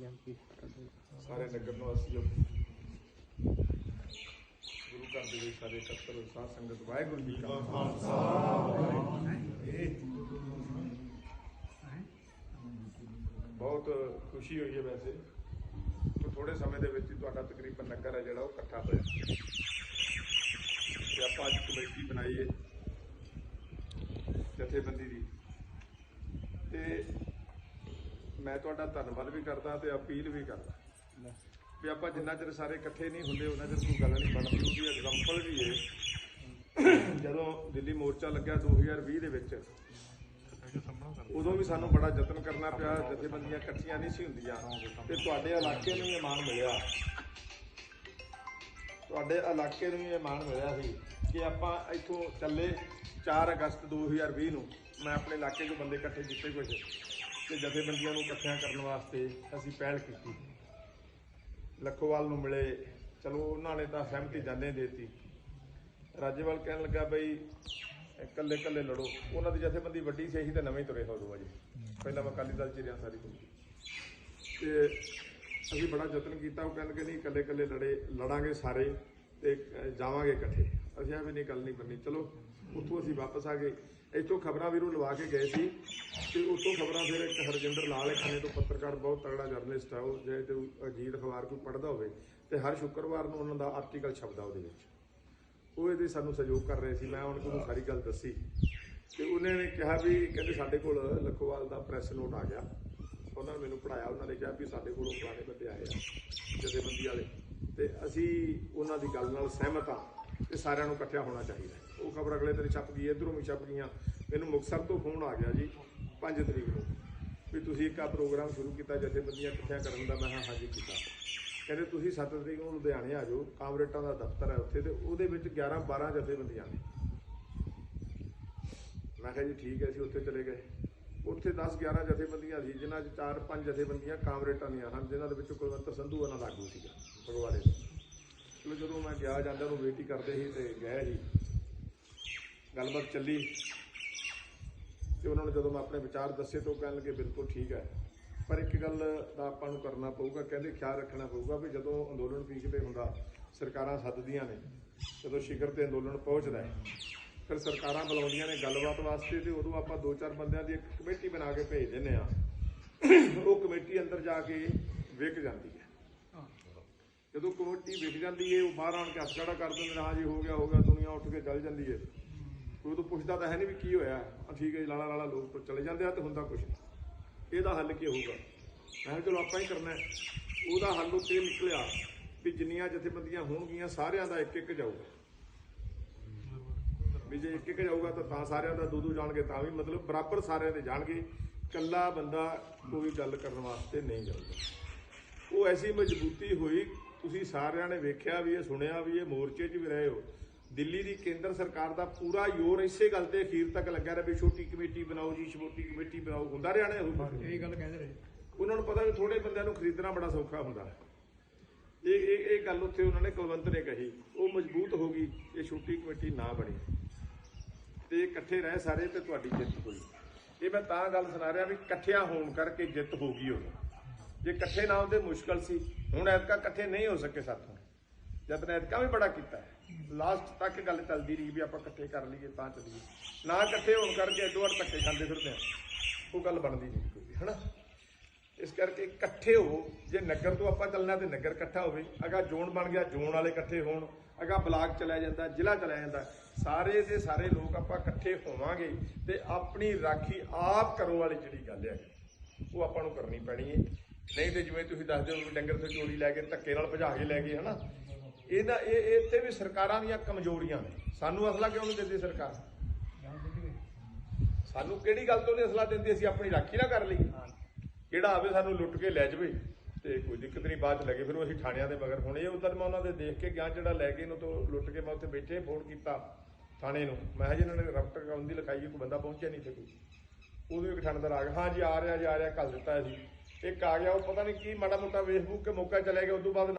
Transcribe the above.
ਸਾਰੇ ਨਗਰ ਨੂੰ ਅਸੀਂ ਗੁਰੂ ਘਰ ਦੇ ਵਿੱਚ ਸਾਰੇ ਇਕੱਤਰ ਸਾਧ ਸੰਗਤ, ਵਾਹਿਗੁਰੂ ਜੀ ਕਾ ਖਾਲਸਾ। ਬਹੁਤ ਖੁਸ਼ੀ ਹੋਈ ਹੈ ਵੈਸੇ। ਕਿ ਥੋੜੇ ਸਮੇਂ ਦੇ ਵਿੱਚ ਹੀ ਤੁਹਾਡਾ ਤਕਰੀਬਨ ਨਗਰ ਹੈ ਜਿਹੜਾ ਉਹ ਇਕੱਠਾ ਹੋਇਆ। ਤੇ ਆਪਾਂ ਅੱਜ ਕਮੇਟੀ ਬਣਾਈ ਹੈ ਜਥੇਬੰਦੀ ਦੀ ਤੇ ਮੈਂ ਤੁਹਾਡਾ ਧੰਨਵਾਦ ਵੀ ਕਰਦਾ ਤੇ ਅਪੀਲ ਵੀ ਕਰਦਾ। ਵੀ ਆਪਾਂ ਜਿੰਨਾ ਚਿਰ ਸਾਰੇ ਇਕੱਠੇ ਨਹੀਂ ਹੁੰਦੇ, ਉਹਨਾਂ ਚਿਰ ਕੋਈ ਗੱਲ ਨਹੀਂ ਬਣਦੀ। ਉਹਦੀ ਐਗਜ਼ਾਮਪਲ ਵੀ ਹੈ ਜਦੋਂ ਦਿੱਲੀ ਮੋਰਚਾ ਲੱਗਿਆ 2020 ਦੇ ਵਿੱਚ, ਉਦੋਂ ਵੀ ਸਾਨੂੰ ਬੜਾ ਯਤਨ ਕਰਨਾ ਪਿਆ, ਜਥੇਬੰਦੀਆਂ ਇਕੱਠੀਆਂ ਨਹੀਂ ਸੀ ਹੁੰਦੀਆਂ। ਤੇ ਤੁਹਾਡੇ ਇਲਾਕੇ ਨੂੰ ਇਹ ਮਾਣ ਮਿਲਿਆ। ਤੁਹਾਡੇ ਇਲਾਕੇ ਨੂੰ ਇਹ ਮਾਣ ਮਿਲਿਆ ਸੀ ਕਿ ਆਪਾਂ ਇੱਥੋਂ ਚੱਲੇ 4 ਅਗਸਤ 2020 ਨੂੰ। ਮੈਂ ਆਪਣੇ ਇਲਾਕੇ 'ਚੋਂ ਬੰਦੇ ਇਕੱਠੇ ਕੀਤੇ ਕੁਝ ਤੇ ਜਥੇਬੰਦੀਆਂ ਨੂੰ ਇਕੱਠਿਆਂ ਕਰਨ ਵਾਸਤੇ ਅਸੀਂ ਪਹਿਲ ਕੀਤੀ। ਲੱਖੋਵਾਲ ਨੂੰ ਮਿਲੇ। ਚਲੋ, ਉਹਨਾਂ ਨੇ ਤਾਂ ਸਹਿਮਤੀ ਜਾਣੇ ਦੇਤੀ। ਰਾਜੇਵਾਲ ਕਹਿਣ ਲੱਗਾ ਬਈ ਇਕੱਲੇ ਇਕੱਲੇ ਲੜੋ। ਉਹਨਾਂ ਦੀ ਜਥੇਬੰਦੀ ਵੱਡੀ ਸੀ, ਅਸੀਂ ਤਾਂ ਨਵੇਂ ਹੀ ਤੁਰੇ ਹੋ ਦੋ ਅਜੇ। ਪਹਿਲਾਂ ਮੈਂ ਅਕਾਲੀ ਦਲ ਚ ਰਿਹਾ ਸਾਰੀ ਜ਼ਿੰਦਗੀ। ਤੇ ਅਸੀਂ ਬੜਾ ਯਤਨ ਕੀਤਾ। ਉਹ ਕਹਿਣ ਕਿ ਨਹੀਂ ਇਕੱਲੇ ਇਕੱਲੇ ਲੜੇ, ਲੜਾਂਗੇ ਸਾਰੇ ਤੇ ਜਾਵਾਂਗੇ ਇਕੱਠੇ। ਅਸੀਂ ਆ ਵੀ ਨਹੀਂ, ਗੱਲ ਨਹੀਂ ਬੰਨੀ ਚਲੋ, ਉੱਥੋਂ ਅਸੀਂ ਵਾਪਸ ਆ ਗਏ। ਇੱਥੋਂ ਖਬਰਾਂ ਵੀਰੋਂ ਲਵਾ ਕੇ ਗਏ ਸੀ ਤੇ ਉੱਥੋਂ ਖਬਰਾਂ ਫਿਰ ਇੱਕ ਹਰਜਿੰਦਰ ਲਾਲ ਖਾਨੇ ਤੋਂ ਪੱਤਰਕਾਰ, ਬਹੁਤ ਤਗੜਾ ਜਰਨਲਿਸਟ ਆ ਉਹ, ਜੇ ਤੇ ਅਜੀਤ ਅਖਬਾਰ ਕੋਈ ਪੜ੍ਹਦਾ ਹੋਵੇ ਤੇ ਹਰ ਸ਼ੁੱਕਰਵਾਰ ਨੂੰ ਉਹਨਾਂ ਦਾ ਆਰਟੀਕਲ ਛਪਦਾ ਉਹਦੇ ਵਿੱਚ। ਉਹ ਇਹਦੇ ਸਾਨੂੰ ਸਹਿਯੋਗ ਕਰ ਰਹੇ ਸੀ। ਮੈਂ ਉਹਨਾਂ ਨੂੰ ਸਾਰੀ ਗੱਲ ਦੱਸੀ। ਤੇ ਉਹਨਾਂ ਨੇ ਕਿਹਾ ਵੀ ਕਹਿੰਦੇ ਸਾਡੇ ਕੋਲ ਲੱਖੋਵਾਲ ਦਾ ਪ੍ਰੈਸ ਨੋਟ ਆ ਗਿਆ। ਉਹਨਾਂ ਨੇ ਮੈਨੂੰ ਪੜਾਇਆ ਉਹਨਾਂ ਨੇ ਕਿਹਾ ਵੀ ਸਾਡੇ ਕੋਲ ਪੁਰਾਣੇ ਬੰਦੇ ਆਏ ਆ, ਜਥੇਬੰਦੀ ਵਾਲੇ। ਤੇ ਅਸੀਂ ਉਹਨਾਂ ਦੀ ਗੱਲ ਨਾਲ ਸਹਿਮਤ ਆ। ਤੇ ਸਾਰਿਆਂ ਨੂੰ ਇਕੱਠਿਆ ਹੋਣਾ ਚਾਹੀਦਾ ਉਹ ਖਬਰ ਅਗਲੇ ਦਿਨ ਛਪ ਗਈ, ਇਧਰੋਂ ਵੀ ਛਪ ਗਈਆਂ। ਮੈਨੂੰ ਮੁਕਤਸਰ ਤੋਂ ਫੋਨ ਆ ਗਿਆ ਜੀ 5 ਤਰੀਕ ਨੂੰ, ਵੀ ਤੁਸੀਂ ਇੱਕ ਆ ਪ੍ਰੋਗਰਾਮ ਸ਼ੁਰੂ ਕੀਤਾ, ਜਥੇਬੰਦੀਆਂ ਇਕੱਠਿਆਂ ਕਰਨ ਦਾ, ਮੈਂ ਕਿਹਾ ਹਾਂਜੀ ਕੀਤਾ। ਕਹਿੰਦੇ ਤੁਸੀਂ 7 ਤਰੀਕ ਨੂੰ ਲੁਧਿਆਣੇ ਆ ਜਾਓ ਕਾਮਰੇਟਾਂ ਦਾ ਦਫ਼ਤਰ ਹੈ ਉੱਥੇ ਤੇ ਉਹਦੇ ਵਿੱਚ 11 12 ਜਥੇਬੰਦੀਆਂ ਨੇ। ਮੈਂ ਕਿਹਾ ਜੀ ਠੀਕ ਹੈ ਅਸੀਂ ਉੱਥੇ ਚਲੇ ਗਏ। ਉੱਥੇ 10 11 ਜਥੇਬੰਦੀਆਂ ਸੀ, ਜਿਨ੍ਹਾਂ 'ਚ 4 5 ਜਥੇਬੰਦੀਆਂ ਕਾਮਰੇਟਾਂ ਦੀਆਂ ਹਨ ਜਿਨ੍ਹਾਂ ਦੇ ਵਿੱਚੋਂ ਕੁਲਵੰਤ ਸੰਧੂ ਉਹਨਾਂ ਦਾ ਆਗੂ ਸੀਗਾ, ਫਗਵਾੜੇ ਚਲੋ ਜਦੋਂ ਮੈਂ ਗਿਆ, ਜਾਂਦਾ ਨੂੰ ਵੇਟ ਹੀ ਕਰਦੇ ਸੀ ਤੇ ਗਏ ਜੀ ਗੱਲਬਾਤ ਚੱਲੀ ਤੇ ਉਹਨਾਂ ਨੂੰ ਜਦੋਂ ਮੈਂ ਆਪਣੇ ਵਿਚਾਰ ਦੱਸੇ ਤਾਂ ਉਹ ਕਹਿਣ ਲੱਗੇ, ਬਿਲਕੁਲ ਠੀਕ ਹੈ। ਪਰ ਇੱਕ ਗੱਲ ਦਾ ਆਪਾਂ ਨੂੰ ਕਰਨਾ ਪਊਗਾ, ਕਹਿੰਦੇ ਖਿਆਲ ਰੱਖਣਾ ਪਊਗਾ ਵੀ ਜਦੋਂ ਅੰਦੋਲਨ ਪੀਕ ਤੇ ਹੁੰਦਾ, ਸਰਕਾਰਾਂ ਸੱਦਦੀਆਂ ਨੇ, ਜਦੋਂ ਸ਼ਿਖਰ ਤੇ ਅੰਦੋਲਨ ਪਹੁੰਚਦਾ ਹੈ, ਫਿਰ ਸਰਕਾਰਾਂ ਬੁਲਾਉਂਦੀਆਂ ਨੇ ਗੱਲਬਾਤ ਵਾਸਤੇ ਤੇ ਉਦੋਂ ਆਪਾਂ ਦੋ ਚਾਰ ਬੰਦਿਆਂ ਦੀ ਇੱਕ ਕਮੇਟੀ ਬਣਾ ਕੇ ਭੇਜ ਦਿੰਦੇ ਆ ਉਹ ਕਮੇਟੀ ਅੰਦਰ ਜਾ ਕੇ ਵਿਕ ਜਾਂਦੀ ਹੈ। ਜਦੋਂ ਕਮੇਟੀ ਵਿਕ ਜਾਂਦੀ ਹੈ ਉਹ ਬਾਹਰ ਆਣ ਕੇ ਹੱਥ ਖੜਾ ਕਰ ਦਿੰਦੇ ਨੇ, ਹਾਂ ਜੀ, ਹੋ ਗਿਆ ਹੋ ਗਿਆ, ਦੁਨੀਆ ਉੱਠ ਕੇ ਚੱਲ ਜਾਂਦੀ ਹੈ ਕੋਈ ਉਦੋਂ ਪੁੱਛਦਾ ਤਾਂ ਹੈ ਨਹੀਂ ਵੀ ਕੀ ਹੋਇਆ। ਆ ਠੀਕ ਹੈ ਜੀ, ਲਾਲਾ ਲਾਲਾ, ਲੋਕ ਚਲੇ ਜਾਂਦੇ ਆ ਤੇ ਹੁੰਦਾ ਕੁਝ ਇਹਦਾ ਹੱਲ ਕੀ ਹੋਊਗਾ? ਮੈਂ ਚਲੋ ਆਪਾਂ ਹੀ ਕਰਨਾ ਉਹਦਾ ਹੱਲ ਉਹ ਨਿਕਲਿਆ ਵੀ ਜਿੰਨੀਆਂ ਜਥੇਬੰਦੀਆਂ ਹੋਣਗੀਆਂ, ਸਾਰਿਆਂ ਦਾ ਇੱਕ ਇੱਕ ਜਾਊਗਾ। ਵੀ ਜੇ ਇੱਕ ਇੱਕ ਜਾਊਗਾ ਤਾਂ ਤਾਂ ਸਾਰਿਆਂ ਦਾ ਦੋ ਦੋ ਜਾਣਗੇ, ਤਾਂ ਵੀ ਮਤਲਬ ਬਰਾਬਰ ਸਾਰਿਆਂ ਦੇ ਜਾਣਗੇ। ਕੱਲਾ ਬੰਦਾ ਕੋਈ ਗੱਲ ਕਰਨ ਵਾਸਤੇ ਨਹੀਂ ਜਾਊਗਾ। ਉਹ ਐਸੀ ਮਜ਼ਬੂਤੀ ਹੋਈ ਤੁਸੀਂ ਸਾਰਿਆਂ ਨੇ ਵੇਖਿਆ ਵੀ ਇਹ ਸੁਣਿਆ ਵੀ ਇਹ ਮੋਰਚੇ 'ਚ ਵੀ ਰਹੇ ਹੋ। ਦਿੱਲੀ ਦੀ ਕੇਂਦਰ ਸਰਕਾਰ ਦਾ ਪੂਰਾ ਜ਼ੋਰ ਇਸੇ ਗੱਲ ਤੇ ਅਖੀਰ ਤੱਕ ਲੱਗਾ ਰਿਹਾ ਵੀ ਛੋਟੀ ਕਮੇਟੀ ਬਣਾਓ ਜੀ ਛੋਟੀ ਕਮੇਟੀ ਬਣਾਓ। ਹੁੰਦਾ ਰਿਹਾ ਨਾ ਇਹ ਗੱਲ ਕਹਿੰਦੇ ਰਹੇ। ਉਹਨਾਂ ਨੂੰ ਪਤਾ ਵੀ ਥੋੜੇ ਬੰਦਿਆਂ ਨੂੰ ਖਰੀਦਣਾ ਬੜਾ ਸੌਖਾ ਹੁੰਦਾ। ਇਹ ਇਹ ਇਹ ਗੱਲ ਉੱਥੇ ਉਹਨਾਂ ਨੇ ਕੁਲਵੰਤ ਨੇ ਕਹੀ। ਉਹ ਮਜ਼ਬੂਤ ਹੋ ਗਈ ਇਹ ਛੋਟੀ ਕਮੇਟੀ ਨਾ ਬਣੀ। ਤੇ ਇਕੱਠੇ ਰਹੇ ਸਾਰੇ ਤੇ ਤੁਹਾਡੀ ਜਿੱਤ ਹੋਈ। ਇਹ ਮੈਂ ਤਾਂ ਗੱਲ ਸੁਣਾ ਰਿਹਾ ਵੀ ਇਕੱਠਿਆਂ ਹੋਣ ਕਰਕੇ ਜਿੱਤ ਹੋ ਗਈ ਉਹ ਜੇ ਇਕੱਠੇ ਨਾ ਹੁੰਦੇ ਮੁਸ਼ਕਲ ਸੀ। ਹੁਣ ਐਤਕਾ ਇਕੱਠੇ ਨਹੀਂ ਹੋ ਸਕੇ ਸਾਥੋਂ। ਜਦ ਨੇ ਐਤਕਾ ਵੀ ਬੜਾ ਕੀਤਾ। ਲਾਸਟ ਤੱਕ ਗੱਲ ਚੱਲਦੀ ਰਹੀ ਵੀ ਆਪਾਂ ਇਕੱਠੇ ਕਰ ਲਈਏ ਤਾਂ ਚੱਲੀਏ। ਨਾ ਇਕੱਠੇ ਹੋਣ ਕਰਕੇ ਐਡੋ ਵਾਰ ਧੱਕੇ ਖਾਂਦੇ ਫਿਰਦੇ ਆ। ਉਹ ਗੱਲ ਬਣਦੀ ਨਹੀਂ ਕੋਈ ਵੀ, ਹਨਾ? ਇਸ ਕਰਕੇ ਇਕੱਠੇ ਹੋ ਜੇ ਨਗਰ ਤੋਂ ਆਪਾਂ ਚੱਲਣਾ ਤੇ ਨਗਰ ਇਕੱਠਾ ਹੋਵੇ। ਅਗਾ ਜ਼ੋਨ ਬਣ ਗਿਆ ਜ਼ੋਨ ਵਾਲੇ ਇਕੱਠੇ ਹੋਣ। ਅਗਾ ਬਲਾਕ ਚਲਿਆ ਜਾਂਦਾ ਜ਼ਿਲ੍ਹਾ ਚਲਿਆ ਜਾਂਦਾ। ਸਾਰੇ ਦੇ ਸਾਰੇ ਲੋਕ ਆਪਾਂ ਇਕੱਠੇ ਹੋਵਾਂਗੇ ਤੇ ਆਪਣੀ ਰਾਖੀ ਆਪ ਕਰੋ ਵਾਲੀ ਜਿਹੜੀ ਗੱਲ ਹੈ ਉਹ ਆਪਾਂ ਨੂੰ ਕਰਨੀ ਪੈਣੀ ਹੈ। ਨਹੀਂ ਤੇ ਜਿਵੇਂ ਤੁਸੀਂ ਦੱਸਦੇ ਹੋ ਵੀ ਡੰਗਰ ਤੋਂ ਚੋਰੀ ਲੈ ਕੇ ਧੱਕੇ ਨਾਲ ਭਜਾ ਕੇ ਲੈ ਗਏ, ਹਨਾ? ਇਹਨਾਂ ਇਹ ਇਹ ਇੱਥੇ ਵੀ ਸਰਕਾਰਾਂ ਦੀਆਂ ਕਮਜ਼ੋਰੀਆਂ ਨੇ। ਸਾਨੂੰ ਅਸਲਾ ਕਿਉਂ ਨਹੀਂ ਦਿੰਦੀ ਸਰਕਾਰ? ਸਾਨੂੰ ਕਿਹੜੀ ਗੱਲ ਤੋਂ ਨਹੀਂ ਅਸਲਾ ਦਿੰਦੀ? ਅਸੀਂ ਆਪਣੀ ਰਾਖੀ ਨਾ ਕਰ ਲਈ ਕਿਹੜਾ ਆਵੇ ਸਾਨੂੰ ਲੁੱਟ ਕੇ ਲੈ ਜਾਵੇ ਤੇ ਕੋਈ ਦਿੱਕਤ ਨਹੀਂ, ਬਾਅਦ ਚ ਲੱਗੇ। ਫਿਰ ਉਹ ਅਸੀਂ ਥਾਣਿਆਂ ਦੇ ਮਗਰ ਹੁਣ। ਇਹ ਉਧਰ ਮੈਂ ਉਹਨਾਂ ਦੇ ਦੇਖ ਕੇ ਗਿਆ ਜਿਹੜਾ ਲੈ ਕੇ ਇਹਨੂੰ ਤੋਂ ਲੁੱਟ ਕੇ ਮੈਂ ਉੱਥੇ ਬੈਠੇ, ਫੋਨ ਕੀਤਾ ਥਾਣੇ ਨੂੰ। ਮੈਂ ਕਿਹਾ ਜੀ ਇਹਨਾਂ ਨੇ ਰਫਟ ਕਰਾਉਣ ਦੀ ਲਿਖਾਈ ਕੋਈ ਬੰਦਾ ਪਹੁੰਚਿਆ ਨਹੀਂ ਇੱਥੇ ਕੋਈ। ਉਦੋਂ ਇੱਕ ਥਾਣੇਦਾਰ ਆ ਗਿਆ। ਹਾਂ ਜੀ, ਆ ਰਿਹਾ ਜੀ, ਆ ਰਿਹਾ ਕੱਲ ਦਿੱਤਾ ਸੀ ਇੱਕ ਆ ਗਿਆ, ਉਹ ਪਤਾ ਨਹੀਂ ਕੀ ਮਾੜਾ ਮੋਟਾ ਫੇਸਬੁੱਕ ਕੇ ਮੌਕਾ ਚਲੇ ਗਿਆ ਉਸ ਤੋਂ ਬਾਅਦ